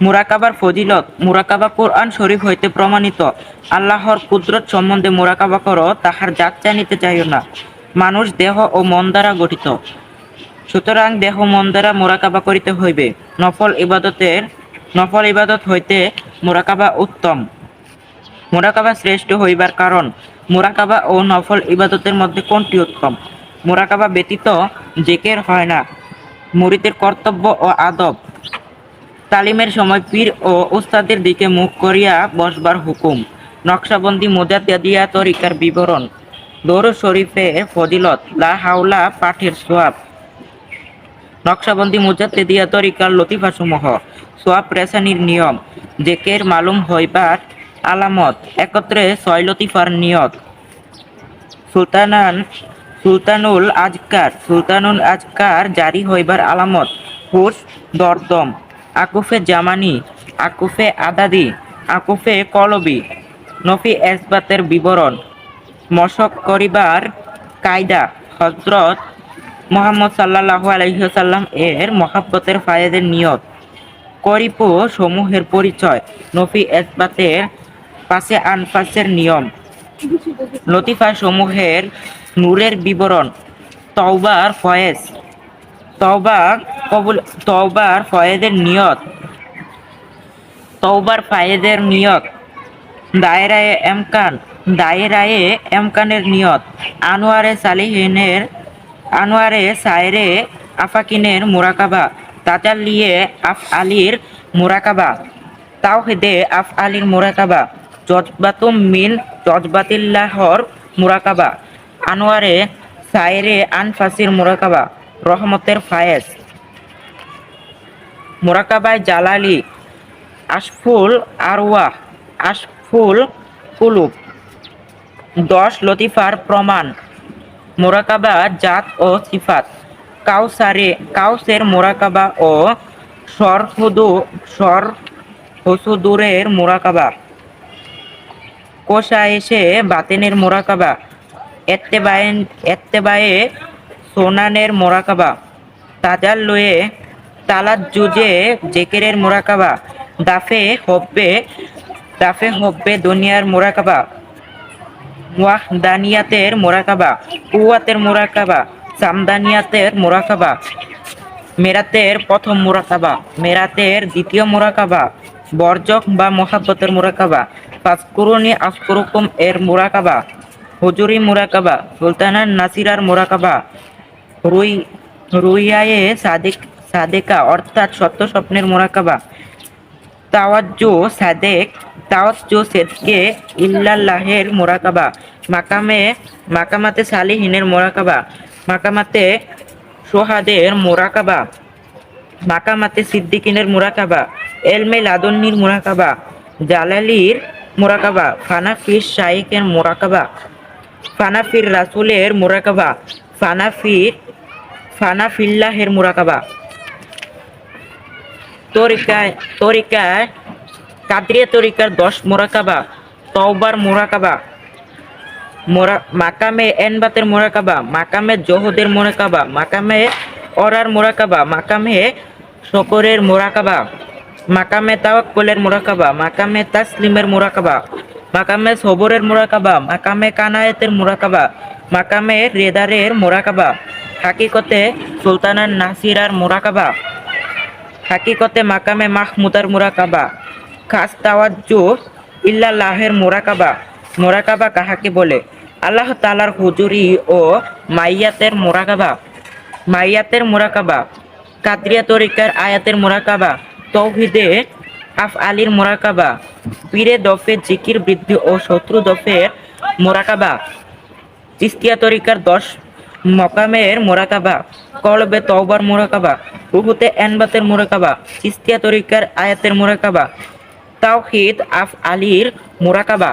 মুরাকাবার ফজিলত, মুরাকাবা কোরআন শরীফ হইতে প্রমাণিত। আল্লাহর কুদরত সম্বন্ধে মুরাকাবা করো, তাহার যাচ্চা নিতে চাইও না। মানুষ দেহ ও মন দ্বারা গঠিত। সুতরাং দেহ মন দ্বারা মোরাকাবা করিতে হইবে। নফল ইবাদতের, নফল ইবাদত হইতে মোরাকাবা উত্তম। মোরাকাবা শ্রেষ্ঠ হইবার কারণ, মোরাকাবা ও নফল ইবাদতের মধ্যে কোনটি উত্তম? মোরাকাবা ব্যতীত জেকের হয় না। মুরিদের কর্তব্য ও আদব তালিমের সময় পীর ও উস্তাদের দিকে মুখ করিয়া বসবার হুকুম। নকশাবন্দি মুজাদ্দিয়া তরিকার বিবরণ। দৌর শরীফে ফজিলত, লা হাওলা, পাঠের সোয়াব। নকশাবন্দি মুজাদ্দিয়া তরিকার লতিফাসমূহ, সোয়াব রেসানির নিয়ম, জেকের মালুম হইবার আলামত, একত্রে ছয় লতিফার নিয়ত। সুলতানান, সুলতানুল আজকার সুলতানুল আজকার জারি হইবার আলামত হুস দরদম। আকুফে জামানি, আকুফে আদাদি, আকুফে কলবি, নফি এসবাতের বিবরণ, মশক করিবার কায়দা হজরত মোহাম্মদ সাল্লাহ আলহিহাল্লাম এর মহাব্বতের ফায়েদের নিয়ত, করিপ সমূহের পরিচয়, নফি এসবাতের পাশে আনফাসের নিয়ম, লতিফা সমূহের নূরের বিবরণ, তওবার ফয়েজ, তওবা কবুল, তওবার ফয়েদের নিয়ত। তওবার ফায়েদের নিয়ত। দায়রায়ে এমকান দায়রায়ে এমকানের নিয়ত। আনোয়ারে সালিহিনের, আনোয়ারে সায়রে আফাকিনের মোরাকাবা। তাজাল্লিয়ে আফ আলির মোরাকাবা। তাওহিদে আফ আলির মোরাকাবা। জজবাতুম মিন জজবাতিল্লাহর মোরাকাবা। আনোয়ারে সায়রে আনফাসির মোরাকাবা। রহমতের ফায়েজ। মোরাকাবায় জালালি, আশফুল আরওয়াহ, আশফুল কুলুব। দশ লতিফার প্রমাণ, মোরাকাবা জাত ও সিফাত। কাউসারে, কাউসের মোরাকাবা ও সরহুদু সর হসুদুরের মোরাকাবা। কোষা এসে বাতেনের মোরাকাবা। এত্তেবায়ে এত্তেবায়ে সোনানের মোরাকাবা। তাজাল লয়ে তালাত জুজে জেকেরের মোরাকাবা, দাফে হব্বে দাফে হব্বে দুনিয়ার মোরাকাবা, ওয়াহদানিয়াতের মোরাকাবা কুয়াতের মোরাকাবা, সামদানিয়াতের মোরাকাবা, মেরাতের প্রথম মোরাকাবা, মেরাতের দ্বিতীয় মোরাকাবা, বর্জক বা মহাব্বতের মোরাকাবা ফাসকুরুনি আসকুরুকুম এর মোরাকাবা, হুজুরি মোরাকাবা, সুলতানার নাসিরার মোরাকাবা, রুই, রুইয়ায়ে সাদেক সাদেকা অর্থাৎ সত্য স্বপ্নের মোরাকাবা। তাওয়াজ্জু সাদেক, তাওয়াজ্জু সেদকে ইল্লাল্লাহের মোরাকাবা। মাকামে, মাকামাতে সালিহিনের মোরাকাবা। মাকামাতে সোহাদের মোরাকাবা। মাকামাতে সিদ্দিকিনের মোরাকাবা। এলমে লাদন্নির মোরাকাবা। জালালির মোরাকাবা। ফানাফির শাইকের মোরাকাবা। ফানাফির রাসুলের মোরাকাবা। ফানাফির, ফানাফিল্লাহের মোরাকাবা। তরিকায় তরিকায়, কাদরিয়া তরিকার দশ মোরাকাবা, তওবার মোরাকাবা, মোরা, মাকামে এনবাতের মোরাকাবা, মাকামে জহদের মোরাকাবা, মাকামে অরার মোরাকাবা, মাকামে শকরের মোরাকাবা, মাকামে তাওয়াক্কুলের মোরাকাবা, মাকামে তাসলিমের মোরাকাবা, মাকামে সবরের মোরাকাবা, মাকামে কানায়েতের মোরাকাবা, মাকামে রেদারের মোরাকাবা, হাকিকতে সুলতানার নাসিরার মোরাকাবা। হাকিকতে মাকামে মাহমুদার মোরাকাবা। খাস তাওয়াজ্জু ইল্লাল্লাহের মোরাকাবা। মোরাকাবা কাহাকে বলে? আল্লাহ তালার হুজুরি ও মাইয়াতের মোরাকাবা। মাইয়াতের মোরাকাবা। কাদরিয়া তরিকার আয়াতের মোরাকাবা। তৌহিদে আফ আলীর মোরাকাবা। পীরে দফে জিকির বৃদ্ধি ও শত্রু দফের মোরাকাবা। চিস্তিয়া তরিকার দশ মকামের মোরাকাবা। কলবে তওবার মোরাকাবা। রুহুতে এনবাতের মোরাকাবা চিস্তিয়া তরিকার আয়াতের মোরাকাবা তাওহিদ আফ আলীর মোরাকাবা।